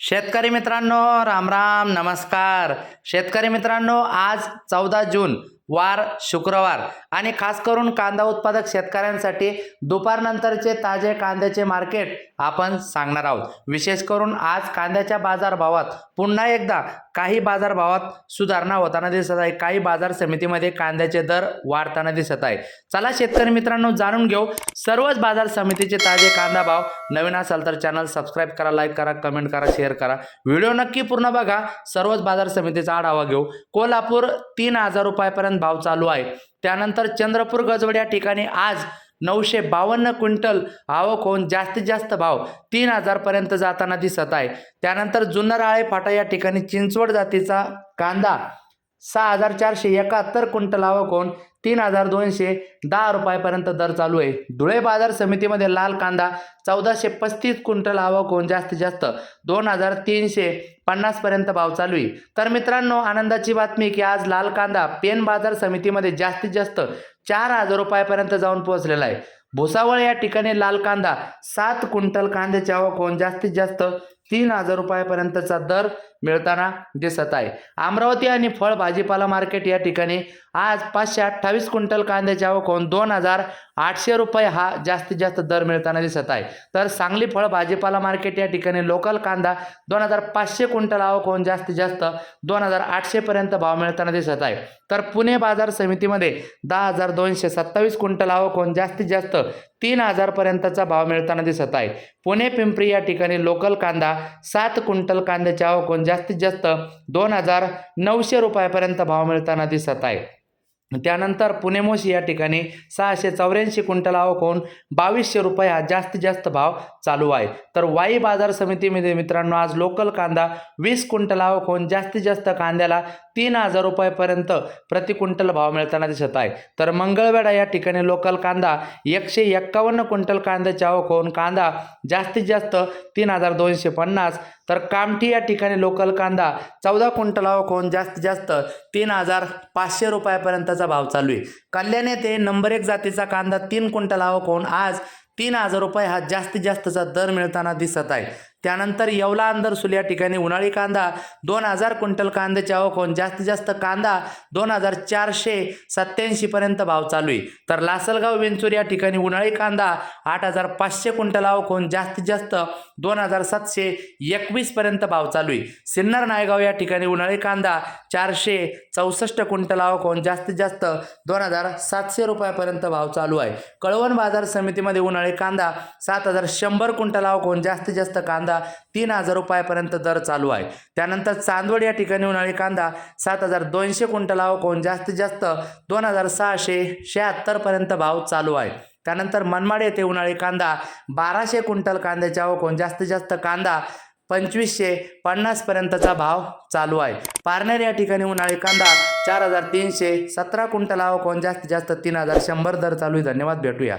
शेतकरी मित्रांनो राम राम नमस्कार. शेतकरी मित्रांनो आज चौदा जून वार शुक्रवार आणि खास करून कांदा उत्पादक शेतकऱ्यांसाठी दुपारनंतरचे ताजे कांद्याचे मार्केट आपण सांगणार आहोत. विशेष करून आज कांद्याच्या बाजारभावात पुन्हा एकदा काही बाजारभावात सुधारणा होताना दिसत आहे. काही बाजार समितीमध्ये कांद्याचे दर वाढताना दिसत आहे. चला शेतकरी मित्रांनो जाणून घेऊ. सर्वच बाजार समितीचे ताजे कांदा भाव. नवीन असाल तर चॅनल सबस्क्राईब करा लाईक करा कमेंट करा शेअर करा. व्हिडिओ नक्की पूर्ण बघा. सर्वच बाजार समितीचा आढावा घेऊ. कोल्हापूर तीन हजार रुपयापर्यंत भाव चालू आहे. त्यानंतर चंद्रपूर गजवड या ठिकाणी आज नऊशे बावन्न क्विंटल आवक होऊन जास्तीत जास्त भाव तीन हजारपर्यंत जाताना दिसत आहे. त्यानंतर जुन्नराळे फाटा या ठिकाणी चिंचवड जातीचा कांदा सहा हजार चारशे एकाहत्तर क्विंटल आवक होऊन तीन हजार दोनशे दहा रुपयापर्यंत दर चालू आहे. धुळे बाजार समितीमध्ये लाल कांदा चौदाशे पस्तीस क्विंटल आवक होऊन जास्तीत जास्त दोन हजार तीनशे पन्नासपर्यंत भाव चालू आहे. तर मित्रांनो आनंदाची बातमी की आज लाल कांदा पेन बाजार समितीमध्ये जास्तीत जास्त चार हजार रुपयापर्यंत जाऊन पोहोचलेला आहे. भुसावळ या ठिकाणी लाल कांदा सात क्विंटल कांद्याची आवक होऊन जास्तीत जास्त तीन हजार रुपयापर्यंतचा दर मिळताना दिसत आहे. अमरावती आणि फळ भाजीपाला मार्केट या ठिकाणी आज पाचशे अठ्ठावीस क्विंटल कांद्याची आवक होऊन दोन हजार आठशे रुपये हा जास्तीत जास्त दर मिळताना दिसत आहे. तर सांगली फळ भाजीपाला मार्केट या ठिकाणी लोकल कांदा दोन हजार पाचशे क्विंटल आवक होऊन जास्तीत जास्त दोन हजार आठशेपर्यंत भाव मिळताना दिसत आहे. तर पुणे बाजार समितीमध्ये दहा हजार दोनशे सत्तावीस क्विंटल आवक होऊन जास्तीत जास्त तीन हजारपर्यंतचा भाव मिळताना दिसत आहे. पुणे पिंपरी या ठिकाणी लोकल कांदा सात क्विंटल कांद्याची आवक जास्तीत जास्त दोन हजार नऊशे रुपयापर्यंत भाव मिळताना दिसत आहे. त्यानंतर पुणे मोशी या ठिकाणी सहाशे चौऱ्याऐंशी क्विंटल आवक होऊन बावीसशे रुपये हा जास्तीत जास्त भाव चालू आहे. तर वाई बाजार समितीमध्ये मित्रांनो आज लोकल कांदा वीस क्विंटल आवक होऊन जास्तीत जास्त कांद्याला तीन हजार रुपयापर्यंत प्रति क्विंटल भाव मिळताना दिसत आहे. तर मंगळवेढा या ठिकाणी लोकल कांदा एकशे एक्कावन्न क्विंटल कांद्याची आवक होऊन कांदा जास्तीत जास्त तीन हजार दोनशे पन्नास. तर कामठी या ठिकाणी लोकल कांदा चौदा क्विंटल आवक होऊन जास्तीत जास्त तीन हजार पाचशे रुपयापर्यंतचा भाव चालू आहे. कल्याण येथे नंबर एक जातीचा कांदा तीन क्विंटल आवक होऊन आज तीन हजार रुपये हा जास्तीत जास्तचा दर मिळताना दिसत आहे. त्यानंतर येवला अंदरसूल या ठिकाणी उन्हाळी कांदा दोन हजार क्विंटल कांद्याची आवक होऊन जास्तीत जास्त कांदा दोन हजार चारशे सत्याऐंशीपर्यंत भाव चालू आहे. तर लासलगाव वेंचूर या ठिकाणी उन्हाळी कांदा आठ हजार पाचशे क्विंटल आवक होऊन जास्तीत जास्त दोन हजार सातशे एकवीसपर्यंत भाव चालू आहे. सिन्नर नायगाव या ठिकाणी उन्हाळी कांदा चारशे चौसष्ट क्विंटल आवक होऊन जास्तीत जास्त दोन हजार सातशे रुपयापर्यंत भाव चालू आहे. कळवण बाजार समितीमध्ये उन्हाळी कांदा सात हजार शंभर क्विंटल आवक होऊन जास्तीत जास्त कांदा तीन हजार रुपयापर्यंत दर चालू आहे. त्यानंतर चांदवड या ठिकाणी उन्हाळी कांदा सात हजार दोनशे क्विंटल आवक होऊन जास्तीत जास्त दोन हजार सहाशे शहात्तरपर्यंत भाव चालू आहे. त्यानंतर मनमाड येथे उन्हाळी कांदा बाराशे क्विंटल कांद्याच्या आवक होऊन जास्तीत जास्त कांदा पंचवीसशे पन्नासपर्यंतचा भाव चालू आहे. पारनेर या ठिकाणी उन्हाळी कांदा चार हजार तीनशे सतरा क्विंटल आवक होऊन जास्तीत जास्त तीन हजार शंभर दर चालू आहे. धन्यवाद भेटूया.